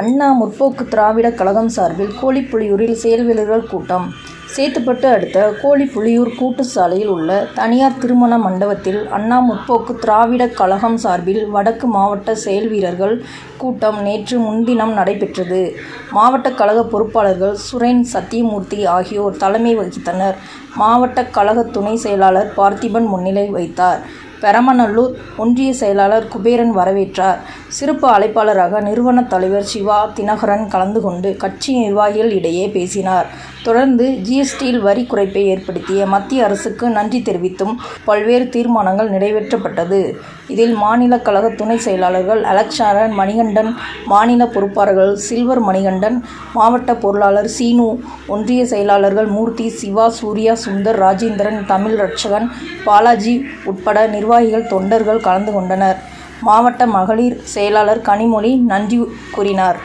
அண்ணா முற்போக்கு திராவிட கழகம் சார்பில் கோழிப்புலியூரில் செயல்வீரர்கள் கூட்டம் சேத்துப்பட்டு அடுத்த கோழிப்புலியூர் கூட்டு சாலையில் உள்ள தனியார் திருமண மண்டபத்தில் அண்ணா முற்போக்கு திராவிட கழகம் சார்பில் வடக்கு மாவட்ட செயல்வீரர்கள் கூட்டம் நேற்று முன்தினம் நடைபெற்றது. மாவட்ட கழக பொறுப்பாளர்கள் சுரேன் சத்தியமூர்த்தி ஆகியோர் தலைமை வகித்தனர். மாவட்ட கழக துணை செயலாளர் பார்த்திபன் முன்னிலை வைத்தார் பெரமநல்லூர் ஒன்றிய செயலாளர் குபேரன் வரவேற்றார். சிறப்பு அழைப்பாளராக நிறுவன தலைவர் சிவா தினகரன் கலந்து கொண்டு கட்சி நிர்வாகிகள் இடையே பேசினார். தொடர்ந்து ஜிஎஸ்டியில் வரி குறைப்பை ஏற்படுத்திய மத்திய அரசுக்கு நன்றி தெரிவித்தும் பல்வேறு தீர்மானங்கள் நிறைவேற்றப்பட்டது. இதில் மாநில கழக துணை செயலாளர்கள் அலெக்சாரன் மணிகண்டன் மாநில பொறுப்பாளர்கள் சில்வர் மணிகண்டன் மாவட்ட பொருளாளர் சீனு ஒன்றிய செயலாளர்கள் மூர்த்தி சிவா சூர்யா சுந்தர் ராஜேந்திரன் தமிழ் ரட்சகன் பாலாஜி உட்பட நிர்வாகிகள் தொண்டர்கள் கலந்து கொண்டனர். மாவட்ட மகளிர் செயலாளர் கனிமொழி நன்றி கூறினார்.